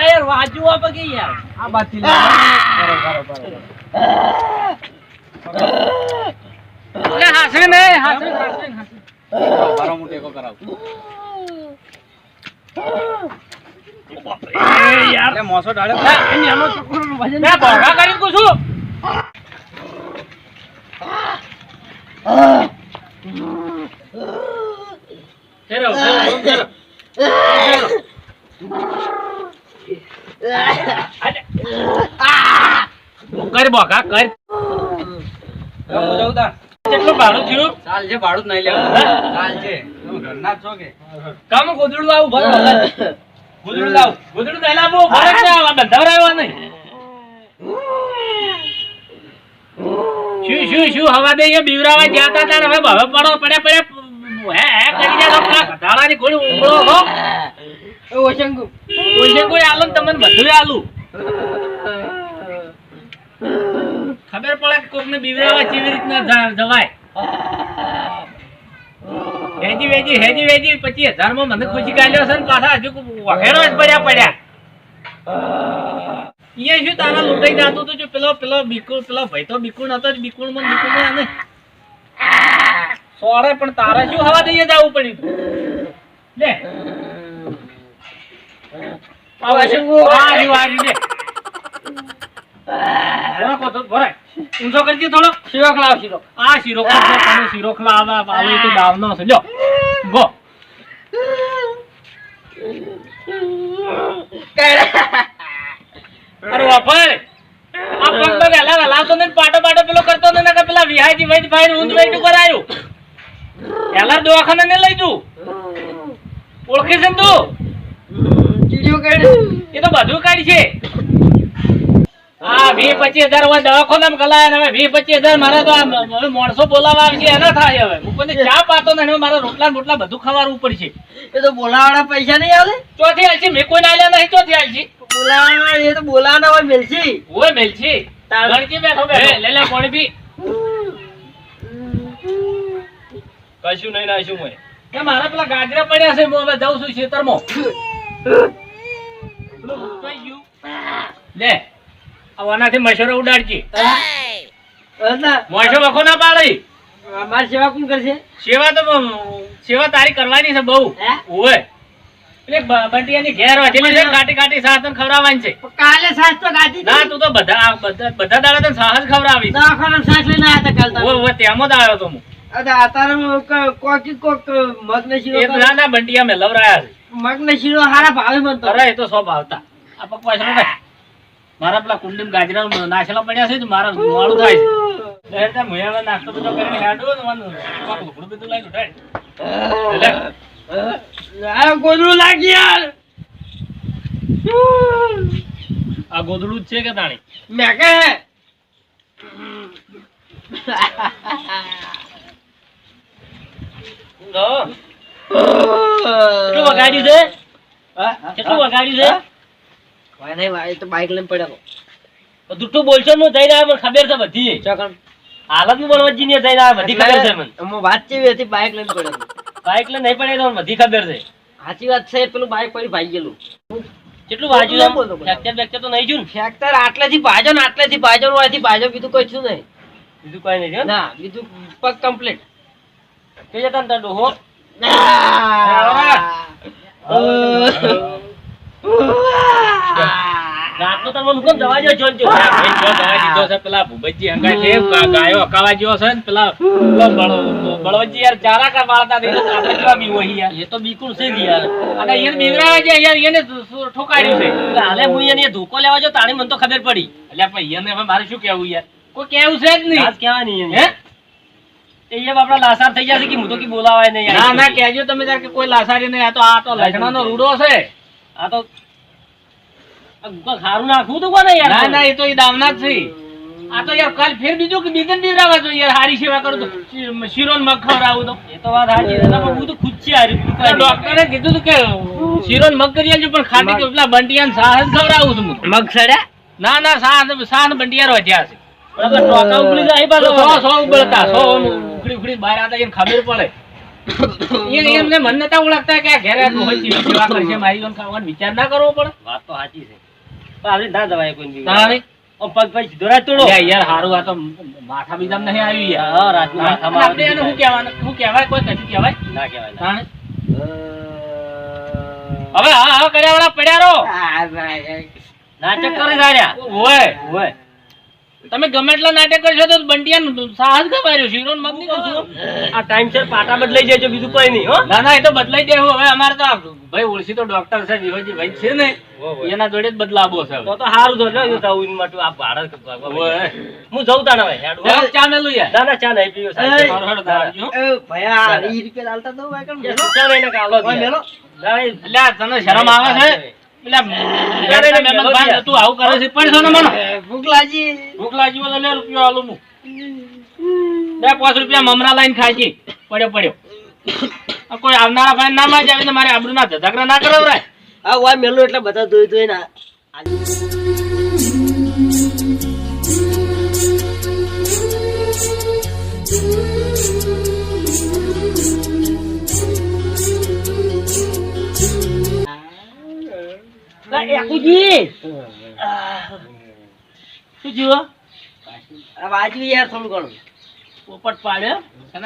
અલા યાર વાજુ આપે કે યાર આ. બરો, બરો, બરો. હાસરે ને હાસરે હાસરે. બરો, બરો, હું કરાવું. યાર મોસો ડાળ્યો. ના, એ નાનો વજન મેં ભોગા કરીને કહું છું. કર ભોગા કર. કેટલું ભાડું થયું? ચાલ છે, ભાડું નહીં લેવું. ચાલ છે. ઘરના છો કે? કામ ગોદડું લાવું ભરો ગોદડું લાવું. ગોદડું નહીં લાવું ભરો જ આવા બંધાવરાયો નહીં. શું શું શું? હવા દે એ બીવરાવા ગયા તા તાર હવે હવે પડો પડે પડે. હે હે કરી જાય હો. કોઈ ઓશંકુ આલુ તમને બધું આલુ. ખબર પડે કે કોકને બીવરાવા કેવી રીતના જવાય. હેજી વેજી હેજી વેજી પચીસ હજારમાં મને ખુશી કાઢ્યો છે ને પાછા હજુ વખેડો જ પડ્યા પડ્યા. એ શું તારા લૂંટાઈ જાતું હતું પેલો પેલો બિકુણ પેલો ભાઈ તો બિકુણ હતો જ બિકુણમાં બિકુણ આને. સોરે પણ તારે શું હવા દઈએ જવું પડ્યું? લે. આ શંગુ આ રહ્યું, આ રહ્યું, લે. ભરાય ઊંચો કરજે થોડો. શીરો ખલાવ શીરો. આ શીરો કરજો તમે શીરો ખલાવા. આવે તો દાવનો છે. લ્યો. ગો. અરે વાપર આ પગ તો વહેલા વહેલા તો ને પાટો પાટો પેલો કરતો ને નકર પેલા વિહાજી વૈદ ભાઈ ઊંધ વૈદ કરાયું પેલા દવાખાને ને લઈ તું. ઓળખે છે ને તું એ તો બધું કાઢી હા વીસ પચીસ હજાર હવે દવાખાનામાં ગલાયા હવે વીસ પચીસ હજાર મારે તો હવે માણસો બોલાવા આવશે એના થાય હવે. હું કોઈને ચા પાતો ને હવે મારે રોટલા બધું ખવારવું પડશે. એ તો બોલાવાના પૈસા નહીં આવે ચોથી આલશે મેં કોઈ આલ્યા નહીં ચોથી આલશે બોલાવાના એ તો બોલાવાના હોય મેલસી ઓય મેલછી ગણકી બેઠો બેઠો? લે લે કોણ પી કશું નહીં ના મેં. મારા પેલા ગાજરા પડ્યા છે હું હવે જાઉં છું ખેતરમાં. લે આનાથી મશરો ઉડાડજી. મોશો વખો ના પાડી. અમારી સેવા કોણ કરશે? સેવા તો સેવા તારી કરવાની છે બહુ. હે? એટલે બંટિયાની ઘેર વધેલી છે કાટી કાટી સાસન ખવડાવવાની છે. કાલે સાસ તો ગાધી ના તું તો બધા બધા બધા દાડા તને સાહસ ખવડાવી દવાખાના સાસ લઈને આવ્યા હતા કાલ ઓય ઓય તેમાં જ આવ્યો તો હું. અત્યારે કોકી કોક મગને એ ના ના બંટિયા મેં લવરાયા છે. મગને શીરો હારા ભાવે અરે એ તો સો ભાવતા. આ મારા પેલા કુંડીમ ગાજરા નાખેલા પડ્યા છે મારા ધુમાડું થાય છે. એટલે નાસ્તો બધો કરીને હેડો ને મને કોક બધું લઈ ઉઠાય. આ ગોદડું લાગી યાર. આ ગોદડું જ છે કે તાણી? મે કે કેટલું વગાડ્યું છે? કેટલું વગાડ્યું છે? ભાઈ નહીં ભાઈ તો બાઈક લઈને પડ્યો દુઠ્ઠું બોલશો ને જઈને આવે મને ખબર છે બધી. ચોકન હાલતનું બળવતજી ને જઈને આવે બધી ખબર છે મને. હું વાત કેવી હતી બાઈક લઈને પડ્યો બાઈક લઈને નહીં પડે તો બધી ખબર છે. સાચી વાત છે પેલું બાઈક પડી ભાઈ ગયેલું. કેટલું વાજ્યું આમ? બોલો, બોલો. ફ્રેક્ચર તો નહીં થયું ને? આટલેથી ભાજો ને આટલેથી ભાજો ને અહીંથી ભાજો બીજું કોઈ થયું નહીં. બીજું કઈ નહીં ના? બીજું પગ કમ્પ્લીટ કે જતા ને ડોહો? રાતનો તમે મુકમ દવા જો જોન જો ભાઈ જો દવા દીધો છે પેલા ભૂપતજી હંગાઈ છે ગાયો હકાવા જેવો છે ને પેલા પેલો યાર ચારા કા વાળતા દે આપણે કેવા બી હોય યાર. એ તો બિલકુલ છે યાર. અને એને બિવરાવા છે યાર એને ઠો- ઠો- છે. એટલે હાલે હું એને ધોકો લેવા જો તાણી મને તો ખબર પડી. એટલે પણ એને હવે મારે શું કેવું યાર? કોઈ કેવું છે જ નહીં. કહેવાની હે? એ આપડા લાસાર થઈ જશે કે હું તો કી બોલાવાય નહીં ના ના કહેજો તમે તાર કે કોઈ લાસારી નહીં આ તો આ તો લખણાનો રૂડો છે. આ તો ખારું નાખવું તો કોને યાર? ના ના એ તો એ દાવના જ છે. આ તો યાર કાલ ફેર બીજું કે બીજન બીવરાવા જોઈએ યાર હારી સેવા કરું તો. શી- મગ ખવડાવું તો. એ તો વાત સાચી છે. પણ હું તો ખુદ છે હારી ડોક્ટરે કીધું તું કે શિરોન મગ કરી આલજો પણ ખાટી કે પેલા બંટિયાને સાહ જ ખવડાવું છું હું. મગ સડ્યા ના ના સાહ સાહ ને બંટિયાર વધ્યા છે. ટોકા ઉકળી જાય પાછો. સો સો ઉબળતા સો ઉકળી ઉકળી બહાર આવતા એને ખબર પડે. એમને મન નતા ઓળખતા કે આ ઘેરે આ ડોહી જેવી સેવા કરશે મારી જોન ખાવાનો વિચાર ના કરવો પડે વાત તો સાચી છે પણ આપણે ના દવાય કોઈ. તારે ઓ પગ પગ દોરા તોડો. યાર હારું આ તો માથા બીજામાં નહીં આવી યાર હા, રાતનું માથામાં આપણે એને શું કહેવાનું શું કહેવાય કોઈ કશું કહેવાય ના કહેવાય. તાણે? હવે હા હા કર્યા વાળા પડ્યા રહો નાટક કરે સાર્યા. ઓય ઓય. તમે ગમે એટલા નાટક કરશો તો બંટિયાનું સાહસ ગવાર્યો શીરો મત નહીં આ ટાઈમસર પાટા બદલાઈ જાય બીજું કોઈ નહીં હો ના ના એ તો બદલાઈ દેવું હવે અમારે તો ભાઈ ઓળખી તો ડોક્ટર છે વિહોજી ભાઈ છે ને એના જોડે જ બદલાવો છે તો તો સારું તો જો તો આવું માટું આ. માંડ્યા. હું જઉં તાણે ભાઈ હેડ. ચા મેલું યાર ના ના ચા નહીં પીવો સાહેબ. મારો હેડો દારૂ, હો. એ ચા નહીં ને કાલો જ યાર. ના, એ- એટલે આ તને શરમ આવે છે તું આવું કરે છે? પણ ને મને. ભૂખ લાગી હોય લે રૂપિયો આલું હું બે પાંચ રૂપિયા મમરા લાઈન ખાજી પડ્યો કોઈ આવનારા ભાઈ ના માં આવે તો મારે આબરૂ ના ધધાકરા ના કરાવરાય? આ મેલું એટલે બધા ધોઈ ધોઈને ના, એકુજી. શું જીવો આ વાજવી યાર થોડું ઘણું. પોપટ પાડ્યો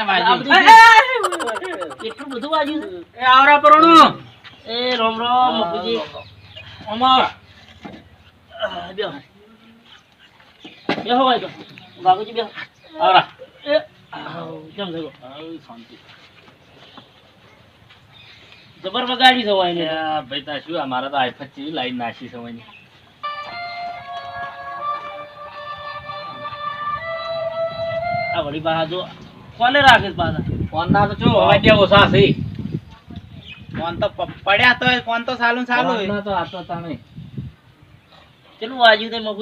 વાજ્યું. બધું- એટલું બધું વાજ્યું છે? એ આવરા પરોણો એ રોમ રોમ મકુજી. અમાર આ, બેહો. બેહો ભાઈ તો. બાપુજી બેહો. આવરા એ, કેમ થયું? શાંતિ જબર બગાડી છે ને આ ભાઈ તા શું અમારે તો આઈફત જેવી લાઈન છે ઓયની. આ વળી પાછા જો કોને રાખે પાછા. ફોન ના તો શું અવાજ જે ઓછા છે ફોન તો પડ્યા તો ફોન તો સાલું સાલું ના તો આતો તમે કેટલું વાજ્યું તે એટલે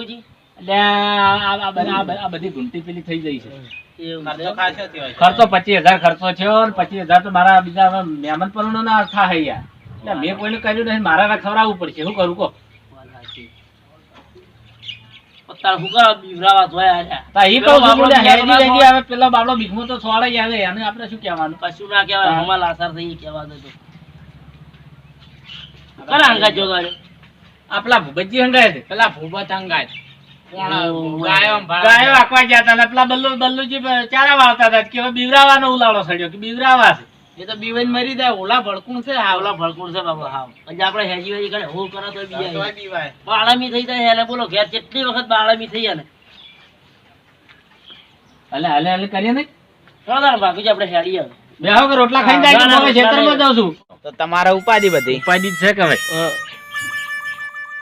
આ આ- આ બધી- આ બધી- ઘૂંટી પેલી થઈ ગઈ છે. ખર્ચો પચીસ હજાર ખર્ચો થયો પચીસ હજાર તો મારા બીજા મહેમાન પણ ના હૈ યાર. એટલે મેં કોઈને કર્યું નહીં મારા ખવડાવવું પડશે. શું કરું કો પેલો બાબડો તો સોળે આવે એને આપણે શું કહેવાનું? કશું ના કહેવાય હમણાં લાસાર થઈ કહેવા દો તો. કરા હંગાત જોગાડ્યો? આ પેલા ભૂપતજી હંગાય છે પેલા ભૂપત હંગાય. ગાયો ગાયો આખવા ગયા હતા પેલા બલ્લુ બલ્લુજી ચારા વાળતા હતા કે બીવરાવાનો ઉલાળો સડ્યો કે બીવરાવા છે. એ તો બીવાઈને મરી જાય. ઓલા ભડકું છે હા ઓલા ભડકું છે બાબા હા. પછી આપણે હેજી વેજી કરે. હું કરો તો બીજા બાળામી થઈ જાય એને બોલો. ઘેર કેટલી વખત બાળામી થઈ જાય ને હલે હલે હલે કરીએ ને? ચોદાર બાકી આપણે હેડી આવે બેહો કે રોટલા ખાઈને જાય હવે ખેતરમાં જાઉં છું. તો તમારે ઉપાધિ બધી? ઉપાધિ છે કે ભાઈ?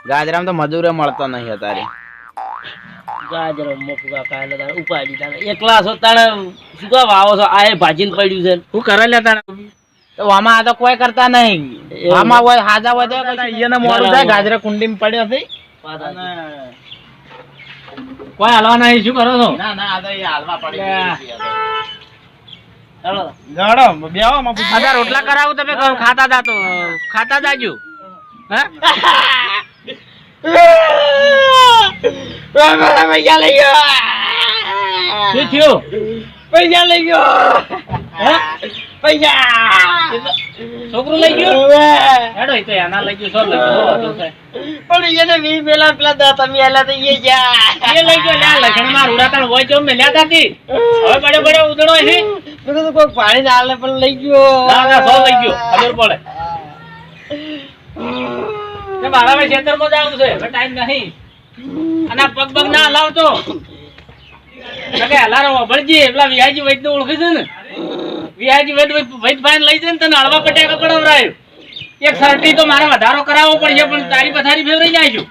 ગાજરામાં તો મજૂરે મળતો નહીં અત્યારે. ગાજરો મફુગા કાલે તારે ઉપાય તારે એકલા છો તારે શું કામ વાવો છો? આ ભાજીને પડ્યું છે. શું કરે લે તારે તો આમાં આ તો કોઈ કરતા નહીં. આમાં હોય હાજા હોય તો એને મોડું થાય. ગાજરા કુંડીમાં પડ્યો છે. કોઈ હાલવા નહીં શું કરો છો? ના ના આ તો એ હાલવા પડી. ચાલો. રોટલા કરાવું તમે ખાતા હતા તો ખાતા જાજો. હે? શું થયું? પૈસા લઈ ગયો. પૈસા. છોકરું લઈ ગયું? હેડો તો એના લઈ ગયું શું લઈ ગયું હતું? પણ એને પેલા પેલા તમે આલા તો એ જા એ લઈ ગયો લે આ લખણમાં રૂડાતાણ હોય તો મેલ્યા તાતી. હવે બડે બડે ઉધડો છે મેં કીધું કોઈ પાણી ના આલે પણ લઈ ગયો. ના ના સો લઈ ગયો ખબર પડે. મારા ભાઈ ખેતરમાં જવું છે હવે ટાઈમ નહીં. અને પગ પગ ના હલાવતો. કે હલારો વળજી એટલા વિહાજી વૈદ ઓળખે છે ને? વિહાજી વૈદ વૈદ ભાઈ લઈ જઈને તને હળવા પટાકા પડાવરાયો એક સર્ટી તો મારે વધારો કરાવવો પડશે, પણ તારી પથારી ફેવરી જાય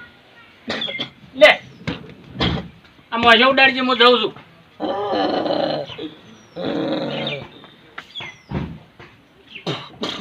લે. આ મોજો ઉડાડજે, હું જઉં છું.